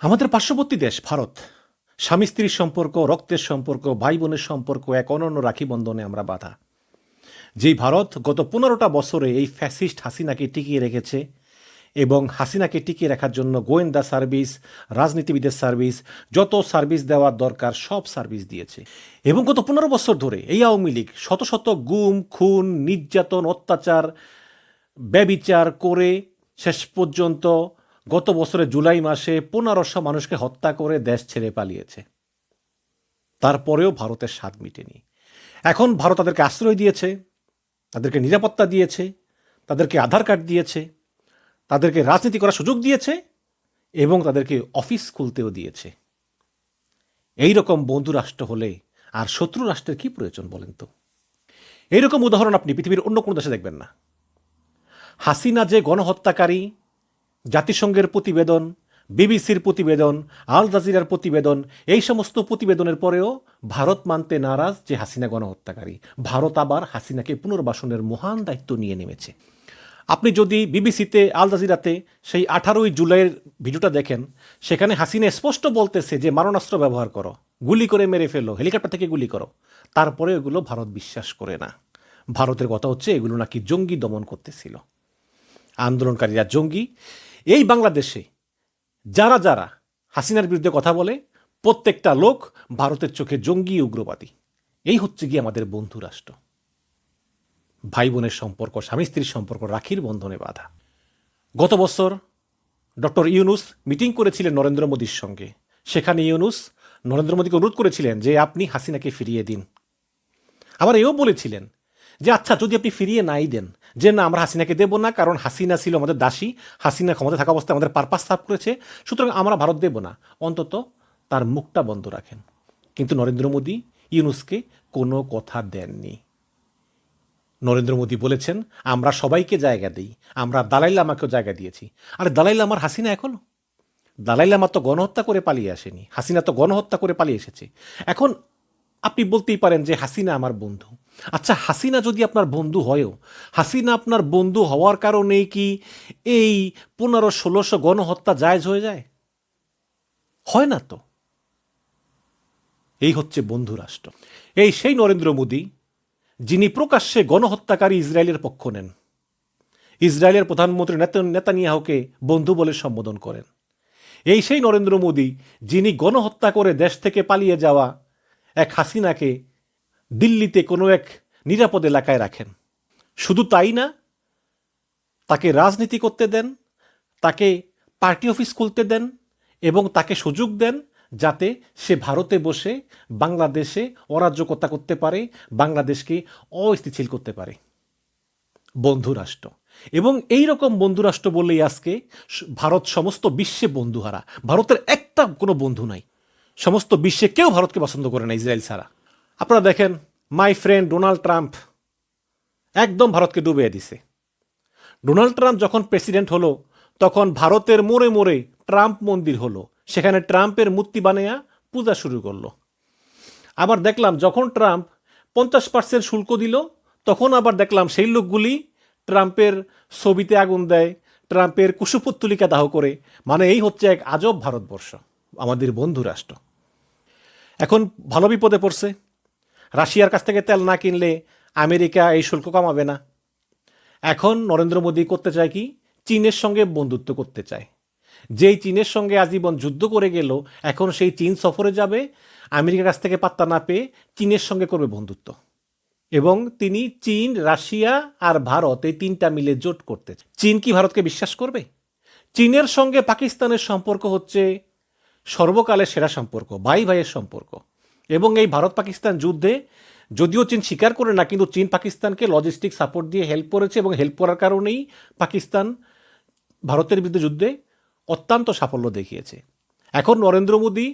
আমাদের পার্শ্ববর্তী দেশ, ভারত, স্বামী স্ত্রীর সম্পর্ক, রক্তের সম্পর্ক ভাই বোনের সম্পর্ক এক অনন্য রাখি বন্ধনে আমরা বাধা। যেই ভারত গত পনেরোটা বছরে এই ফ্যাসিস্ট হাসিনাকে টিকিয়ে রেখেছে এবং হাসিনাকে টিকিয়ে রাখার জন্য গোয়েন্দা সার্ভিস, রাজনীতিবিদের সার্ভিস, যত সার্ভিস দেওয়ার দরকার সব সার্ভিস দিয়েছে। এবং গত পনেরো বছর ধরে এই আওয়ামী লীগ শত শত গুম, খুন, নির্যাতন, অত্যাচার, ব্যবিচার করে শেষ পর্যন্ত গত বছরে জুলাই মাসে পনেরোশো মানুষকে হত্যা করে দেশ ছেড়ে পালিয়েছে। তারপরেও ভারতের স্বাদ মিটেনি। এখন ভারত তাদেরকে আশ্রয় দিয়েছে, তাদেরকে নিরাপত্তা দিয়েছে, তাদেরকে আধার কার্ড দিয়েছে, তাদেরকে রাজনীতি করার সুযোগ দিয়েছে এবং তাদেরকে অফিস খুলতেও দিয়েছে। এই রকম বন্ধু রাষ্ট্র হলে আর শত্রু রাষ্ট্রের কি প্রয়োজন বলেন তো? এইরকম উদাহরণ আপনি পৃথিবীর অন্য কোনো দেশে দেখবেন না। হাসিনা যে গণহত্যাকারী জাতিসংঘের প্রতিবেদন, বিবিসির প্রতিবেদন, আল জাজিরার প্রতিবেদন, এই সমস্ত প্রতিবেদনের পরেও ভারত মানতে নারাজ যে হাসিনা গণহত্যাকারী। ভারত আবার হাসিনাকে পুনর্বাসনের মহান দায়িত্ব নিয়ে নেমেছে। আপনি যদি বিবিসিতে, আল জাজিরাতে সেই আঠারোই জুলাইয়ের ভিডিওটা দেখেন, সেখানে হাসিনা স্পষ্ট বলতেছে যে, মারণাস্ত্র ব্যবহার করো, গুলি করে মেরে ফেলো, হেলিকপ্টার থেকে গুলি করো। তারপরে এগুলো ভারত বিশ্বাস করে না। ভারতের কথা হচ্ছে, এগুলো নাকি জঙ্গি দমন করতেছিল। আন্দোলনকারীরা জঙ্গি এই বাংলাদেশে যারা যারা হাসিনার বিরুদ্ধে কথা বলে, প্রত্যেকটা লোক ভারতের চোখে জঙ্গি উগ্রবাদী। এই হচ্ছে গিয়ে আমাদের বন্ধু রাষ্ট্র। ভাই বোনের সম্পর্ক স্বামী স্ত্রীর সম্পর্ক, রাখির বন্ধনে বাধা। গত বছর ডক্টর ইউনুস মিটিং করেছিলেন নরেন্দ্র মোদীর সঙ্গে। সেখানে ইউনুস নরেন্দ্র মোদীকে অনুরোধ করেছিলেন যে, আপনি হাসিনাকে ফিরিয়ে দিন। আবার এও বলেছিলেন যে আচ্ছা যদি আপনি ফিরিয়ে নাই দেন, যে না, আমরা হাসিনাকে দেব না, কারণ হাসিনা ছিল আমাদের দাসী, হাসিনা ক্ষমতা থাকা অবস্থায় আমাদের পারপাস সাফ করেছে, সুতরাং আমরা ভারত দেব না। অন্তত তার মুখটা বন্ধ রাখেন। কিন্তু নরেন্দ্র মোদী ইউনুসকে কোনো কথা দেননি। নরেন্দ্র মোদী বলেছেন, আমরা সবাইকে জায়গা দিই, আমরা দালাই লামাকেও জায়গা দিয়েছি। আরে, দালাই লামার হাসিনা এখনও? দালাই লামা তো গণহত্যা করে পালিয়ে আসেনি। হাসিনা তো গণহত্যা করে পালিয়ে এসেছে। এখন আপনি বলতেই পারেন যে হাসিনা আমার বন্ধু। আচ্ছা হাসিনা যদি আপনার বন্ধু হয়ও, হাসিনা আপনার বন্ধু হওয়ার কারণেই কি এই পনেরো, ষোলোশো গণহত্যা জায়জ হয়ে যায়? হয় না তো? এই হচ্ছে বন্ধু রাষ্ট্র। এই সেই নরেন্দ্র মোদী, যিনি প্রকাশ্যে গণহত্যাকারী ইসরায়েলের পক্ষ নেন। ইসরায়েলের প্রধানমন্ত্রী নেতা- নেতানিয়াহুকে বন্ধু বলে সম্বোধন করেন। এই সেই নরেন্দ্র মোদী, যিনি গণহত্যা করে দেশ থেকে পালিয়ে যাওয়া এক হাসিনাকে দিল্লিতে কোনো এক নিরাপদ এলাকায় রাখেন। শুধু তাই না, তাকে রাজনীতি করতে দেন, তাকে পার্টি অফিস খুলতে দেন এবং তাকে সুযোগ দেন যাতে সে ভারতে বসে বাংলাদেশে অরাজ্যকতা করতে পারে, বাংলাদেশকে অস্থিতিশীল করতে পারে। বন্ধুরাষ্ট্র। এবং এই রকম বন্ধু রাষ্ট্র বললেই আজকে ভারত সমস্ত বিশ্বে বন্ধুহারা। ভারতের একটা কোনো বন্ধু নাই। সমস্ত বিশ্বে কেউ ভারতকে পছন্দ করে না, ইসরায়েল ছাড়া। আপনারা দেখেন মাই ফ্রেন্ড ডোনাল্ড ট্রাম্প একদম ভারতকে ডুবিয়ে দিছে। ডোনাল্ড ট্রাম্প যখন প্রেসিডেন্ট হলো, তখন ভারতের মোড়ে মোড়ে ট্রাম্প মন্দির হলো। সেখানে ট্রাম্পের মূর্তি বানায়া পূজা শুরু করল। আবার দেখলাম, যখন ট্রাম্প পঞ্চাশ পার্সেন্ট শুল্ক দিল, তখন আবার দেখলাম সেই লোকগুলি ট্রাম্পের ছবিতে আগুন দেয় ট্রাম্পের কুশপুত্তলিকা দাহ করে। মানে এই হচ্ছে এক আজব ভারতবর্ষ, আমাদের বন্ধু রাষ্ট্র। এখন ভালো বিপদে পড়ছে। রাশিয়ার কাছ থেকে তেল না কিনলে আমেরিকা এই শুল্ক কমাবে না। এখন নরেন্দ্র মোদী করতে চায় কি? চীনের সঙ্গে বন্ধুত্ব করতে চায়। যেই চীনের সঙ্গে আজীবন যুদ্ধ করে গেল, এখন সেই চীন সফরে যাবে, আমেরিকার কাছ থেকে পাত্তা না পেয়ে চীনের সঙ্গে করবে বন্ধুত্ব। এবং তিনি চীন, রাশিয়া আর ভারত এই তিনটা মিলে জোট করতে। চীন কি ভারতকে বিশ্বাস করবে? চীনের সঙ্গে পাকিস্তানের সম্পর্ক হচ্ছে সর্বকালের সেরা সম্পর্ক ভাই ভাইয়ের সম্পর্ক। এবং এই ভারত পাকিস্তান যুদ্ধে, যদিও চীন স্বীকার করে না, কিন্তু চীন পাকিস্তানকে লজিস্টিক সাপোর্ট দিয়ে হেল্প করেছে এবং হেল্প করার কারণেই পাকিস্তান ভারতের বিরুদ্ধে যুদ্ধে অত্যন্ত সাফল্য দেখিয়েছে। এখন নরেন্দ্র মোদী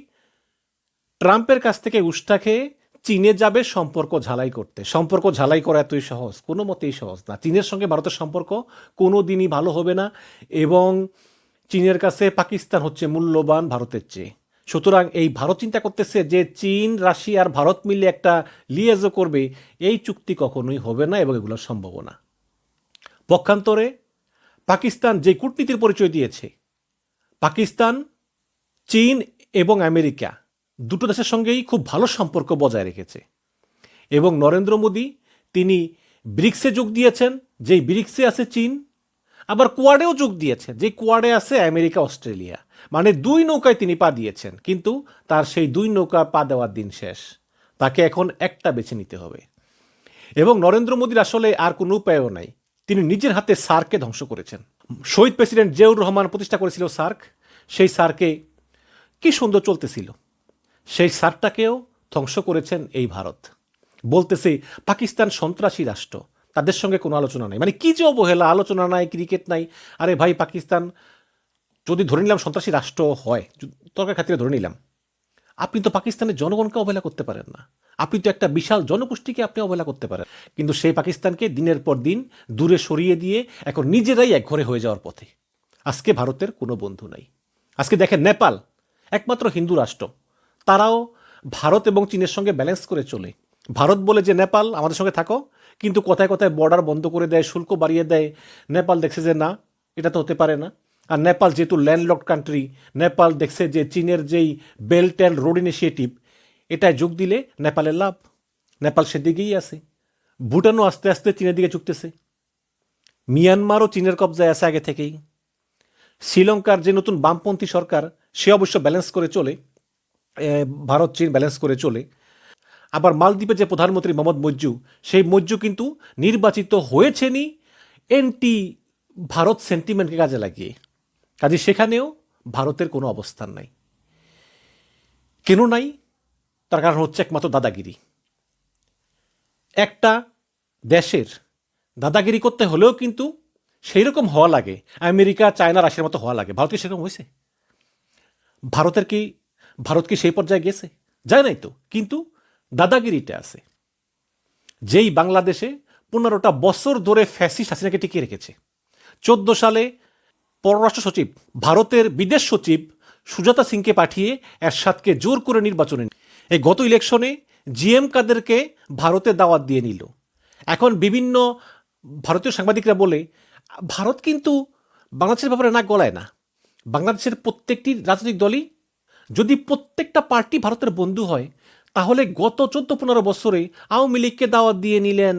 ট্রাম্পের কাছ থেকে উষ্টা খেয়ে চীনে যাবে সম্পর্ক ঝালাই করতে। সম্পর্ক ঝালাই করা এতই সহজ, কোনো মতেই সহজ না। চীনের সঙ্গে ভারতের সম্পর্ক কোনো দিনই ভালো হবে না এবং চীনের কাছে পাকিস্তান হচ্ছে মূল্যবান ভারতের চেয়ে। সুতরাং এই ভারত চিন্তা করতেছে যে চীন রাশিয়া আর ভারত মিলে একটা লিয়েজও করবে, এই চুক্তি কখনোই হবে না এবং এগুলো সম্ভব না। পক্ষান্তরে পাকিস্তান যে কূটনীতির পরিচয় দিয়েছে, পাকিস্তান, চীন এবং আমেরিকা দুটো দেশের সঙ্গেই খুব ভালো সম্পর্ক বজায় রেখেছে এবং নরেন্দ্র মোদী তিনি ব্রিক্সে যোগ দিয়েছেন, যেই ব্রিক্সে আছে চীন, আবার কোয়াডেও যোগ দিয়েছেন যে কোয়াডে আছে আমেরিকা, অস্ট্রেলিয়া। মানে দুই নৌকায় তিনি পা দিয়েছেন, কিন্তু তার সেই দুই নৌকা পা দেওয়ার দিন শেষ। তাকে এখন একটা বেছে নিতে হবে। এবং নরেন্দ্র মোদীর আসলে আর কোনো উপায়ও নাই। তিনি নিজের হাতে সার্ককে ধ্বংস করেছেন। শহীদ প্রেসিডেন্ট জিয়াউর রহমান প্রতিষ্ঠা করেছিল সার্ক। সেই সার্কে কি সুন্দর চলতেছিল। সেই সার্কটাকেও ধ্বংস করেছেন এই ভারত। বলতেছে, পাকিস্তান সন্ত্রাসী রাষ্ট্র। তাদের সঙ্গে কোনো আলোচনা নাই। মানে কি যে অবহেলা, আলোচনা নাই, ক্রিকেট নাই। আরে ভাই, পাকিস্তান যদি ধরে নিলাম সন্ত্রাসী রাষ্ট্র হয় তর্কের খাতিরে ধরে নিলাম, আপনি তো পাকিস্তানের জনগণকে অবহেলা করতে পারেন না। আপনি তো একটা বিশাল জনগোষ্ঠীকে আপনি অবহেলা করতে পারেন। কিন্তু সেই পাকিস্তানকে দিনের পর দিন দূরে সরিয়ে দিয়ে এখন নিজেরাই একঘরে হয়ে যাওয়ার পথে। আজকে ভারতের কোনো বন্ধু নাই। আজকে দেখেন নেপাল, একমাত্র হিন্দু রাষ্ট্র। তারাও ভারত এবং চীনের সঙ্গে ব্যালেন্স করে চলে। ভারত বলে যে, নেপাল, আমাদের সঙ্গে থাকো। কিন্তু কথায় কথায় বর্ডার বন্ধ করে দেয়, শুল্ক বাড়িয়ে দেয়, নেপাল দেখছে যে, না, এটা তো হতে পারে না। আর নেপাল যেহেতু ল্যান্ডলক কান্ট্রি নেপাল দেখছে যে চীনের যেই বেল্ট অ্যান্ড রোড ইনিশিয়েটিভ এটায় যোগ দিলে নেপালের লাভ। নেপাল সেদিকেই আছে। ভুটানও আস্তে আস্তে চীনের দিকে ঝুঁকতেছে। মিয়ানমারও চীনের কবজায় আছে আগে থেকেই। শ্রীলঙ্কার যে নতুন বামপন্থী সরকার, সে অবশ্য ব্যালেন্স করে চলে। ভারত, চীন ব্যালেন্স করে চলে। আবার মালদ্বীপের যে প্রধানমন্ত্রী মোহাম্মদ মজ্জু, সেই মজ্জু কিন্তু নির্বাচিত হয়েছেনই এনটি ভারত সেন্টিমেন্টকে কাজে লাগিয়ে। কাজে সেখানেও ভারতের কোনো অবস্থান নাই। কেন নাই? তার কারণ হচ্ছে একমাত্র দাদাগিরি। একটা দেশের দাদাগিরি করতে হলেও কিন্তু সেই রকম হওয়া লাগে, আমেরিকা, চায়না, রাশিয়ার মতো হওয়া লাগে। ভারত কি সেরকম হয়েছে? ভারতের কি, ভারত কি সেই পর্যায়ে গেছে? যায় নাই তো। কিন্তু দাদাগিরিটা আছে। যেই বাংলাদেশে পনেরোটা বছর ধরে ফ্যাসিস্ট হাসিনাকে টিকিয়ে রেখেছে। চোদ্দ সালে পররাষ্ট্র সচিব, ভারতের বিদেশ সচিব সুজাতা সিংকে পাঠিয়ে এরশাদকে জোর করে নির্বাচনে। এই গত ইলেকশনে জিএম কাদেরকে ভারতে দাওয়াত দিয়ে নিল। এখন বিভিন্ন ভারতীয় সাংবাদিকরা বলে, ভারত কিন্তু বাংলাদেশের ব্যাপারে না গলায় না। বাংলাদেশের প্রত্যেকটি রাজনৈতিক দলই যদি প্রত্যেকটা পার্টি ভারতের বন্ধু হয়, তাহলে গত চোদ্দ পনেরো বছরে আওয়ামী লীগকে দাওয়াত দিয়ে নিলেন,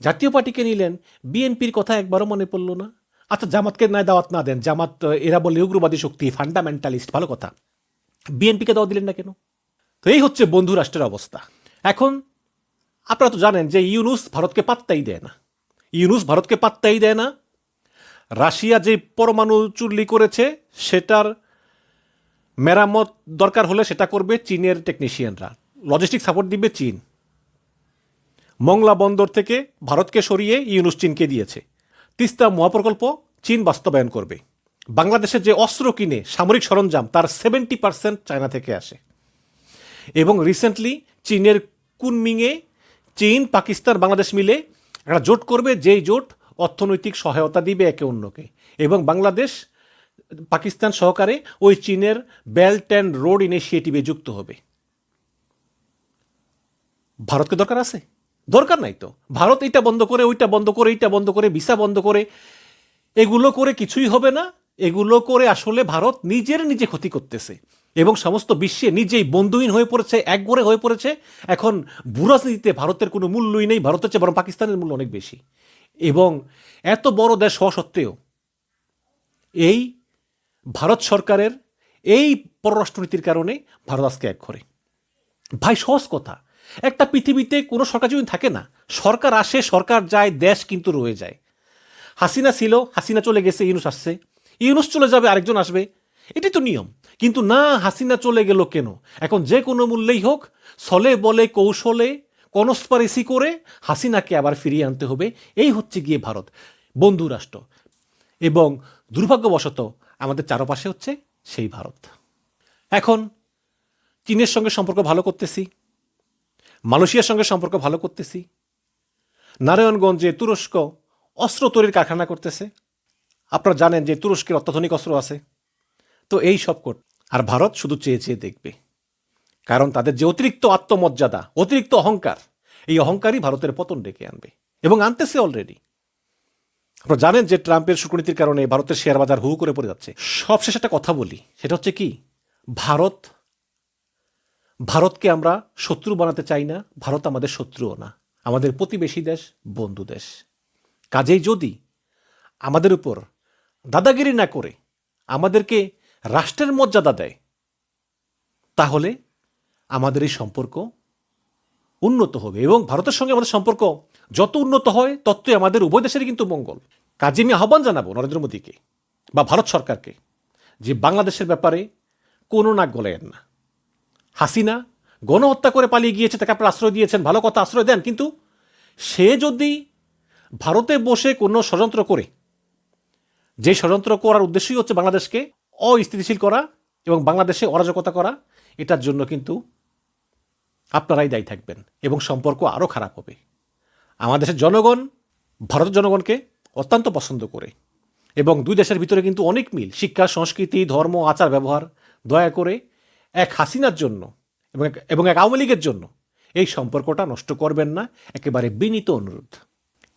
জাতীয় পার্টিকে নিলেন, বিএনপির কথা একবারও মনে পড়ল না। আচ্ছা জামাতকে নয় দাওয়াত না দেন। জামাত এরা বলে উগ্রবাদী শক্তি ফান্ডামেন্টালিস্ট ভালো কথা। বিএনপিকে দাওয়াত দিলেন না কেন? তো এই হচ্ছে বন্ধু রাষ্ট্রের অবস্থা। এখন আপনারা তো জানেন যে ইউনুস ভারতকে পাত্তাই দেয় না। ইউনুস ভারতকে পাত্তাই দেয় না। রাশিয়া যে পরমাণু চুল্লি করেছে, সেটার মেরামত দরকার হলে সেটা করবে চীনের টেকনিশিয়ানরা লজিস্টিক সাপোর্ট দিবে চীন। মংলা বন্দর থেকে ভারতকে সরিয়ে ইউনুস চীনকে দিয়েছে। তিস্তা মহাপ্রকল্প চীন বাস্তবায়ন করবে। বাংলাদেশে যে অস্ত্র কিনে সামরিক সরঞ্জাম, তার সেভেন্টি পার্সেন্ট চায়না থেকে আসে। এবং রিসেন্টলি চীনের কুনমিংয়ে চীন, পাকিস্তান, বাংলাদেশ মিলে একটা জোট করবে, যেই জোট অর্থনৈতিক সহায়তা দিবে একে অন্যকে। এবং বাংলাদেশ, পাকিস্তান সহকারে ওই চীনের বেল্ট অ্যান্ড রোড ইনিশিয়েটিভে যুক্ত হবে। ভারতকে দরকার আছে? দরকার নাই তো। ভারত এইটা বন্ধ করে, ওইটা বন্ধ করে, এইটা বন্ধ করে, ভিসা বন্ধ করে, এগুলো করে কিছুই হবে না। এগুলো করে আসলে ভারত নিজের নিজে ক্ষতি করতেছে এবং সমস্ত বিশ্বে নিজেই বন্ধুহীন হয়ে পড়েছে একগরে হয়ে পড়েছে। এখন ভূরাজনীতিতে ভারতের কোনো মূল্যই নেই, ভারতের চেয়ে বরং পাকিস্তানের মূল্য অনেক বেশি। এবং এত বড় দেশ হওয়া সত্ত্বেও এই ভারত সরকারের এই পররাষ্ট্রনীতির কারণে ভারত আজকে এক ঘরে। ভাই, সহজ কথা একটা পৃথিবীতে কোনো সরকার যদি থাকে না, সরকার আসে, সরকার যায়, দেশ কিন্তু রয়ে যায়। হাসিনা ছিল, হাসিনা চলে গেছে, ইউনুস আসছে। ইউনুস চলে যাবে, আরেকজন আসবে। এটাই তো নিয়ম। কিন্তু না, হাসিনা চলে গেল কেন? এখন যে কোনো মূল্যেই হোক ছলে বলে, কৌশলে, কনস্পারেসি করে হাসিনাকে আবার ফিরিয়ে আনতে হবে। এই হচ্ছে গিয়ে ভারত। বন্ধু রাষ্ট্র। এবং দুর্ভাগ্যবশত আমাদের চারপাশে হচ্ছে সেই ভারত। এখন চীনের সঙ্গে সম্পর্ক ভালো করতেছি। মালয়েশিয়ার সঙ্গে সম্পর্ক ভালো করতেছি। নারায়ণগঞ্জে তুরস্ক অস্ত্র তৈরির কারখানা করতেছে। আপনারা জানেন যে তুরস্কের অত্যাধুনিক অস্ত্র আছে। তো এই সব কর আর ভারত শুধু চেয়ে চেয়ে দেখবে। কারণ তাদের যে অতিরিক্ত আত্মমর্যাদা, অতিরিক্ত অহংকার, এই অহংকারই ভারতের পতন ডেকে আনবে। এবং আনতেছে অলরেডি আপনারা জানেন যে ট্রাম্পের শুকনীতির কারণে ভারতের শেয়ার বাজার হু করে পড়ে যাচ্ছে। সবশেষ একটা কথা বলি, সেটা হচ্ছে কি? ভারত ভারতকে আমরা শত্রু বানাতে চাই না, ভারত আমাদের শত্রুও না। আমাদের প্রতিবেশী দেশ, বন্ধু দেশ। কাজেই যদি আমাদের উপর দাদাগিরি না করে আমাদেরকে রাষ্ট্রের মর্যাদা দেয়, তাহলে আমাদের এই সম্পর্ক উন্নত হবে এবং ভারতের সঙ্গে আমাদের সম্পর্ক যত উন্নত হয়, ততই আমাদের উভয় দেশেরই কিন্তু মঙ্গল। কাজে আমি আহ্বান জানাব নরেন্দ্র মোদীকে বা ভারত সরকারকে যে বাংলাদেশের ব্যাপারে কোনো নাক গলায়েন না। হাসিনা গণহত্যা করে পালিয়ে গিয়েছে, তাকে আপনারা আশ্রয় দিয়েছেন, ভালো কথা আশ্রয় দেন, কিন্তু সে যদি ভারতে বসে কোনো ষড়যন্ত্র করে, যে ষড়যন্ত্র করার উদ্দেশ্যই হচ্ছে বাংলাদেশকে অস্থিতিশীল করা এবং বাংলাদেশে অরাজকতা করা, এটার জন্য কিন্তু আপনারাই দায়ী থাকবেন এবং সম্পর্ক আরও খারাপ হবে। আমাদের দেশের জনগণ, ভারতের জনগণকে অত্যন্ত পছন্দ করে এবং দুই দেশের ভিতরে কিন্তু অনেক মিল, শিক্ষা, সংস্কৃতি, ধর্ম, আচার, ব্যবহার, দয়া করে এক হাসিনার জন্য এবং এবং এক আওয়ামী লীগের জন্য এই সম্পর্কটা নষ্ট করবেন না, একেবারে বিনীত অনুরোধ।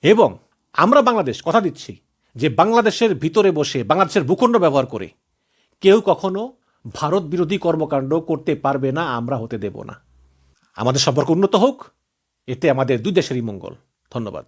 এবং আমরা বাংলাদেশ, কথা দিচ্ছি যে বাংলাদেশের ভিতরে বসে, বাংলাদেশের ভূখণ্ড ব্যবহার করে কেউ কখনো ভারত বিরোধী কর্মকাণ্ড করতে পারবে না, আমরা হতে দেব না। আমাদের সম্পর্ক উন্নত হোক, এতে আমাদের দুই দেশেরই মঙ্গল। ধন্যবাদ।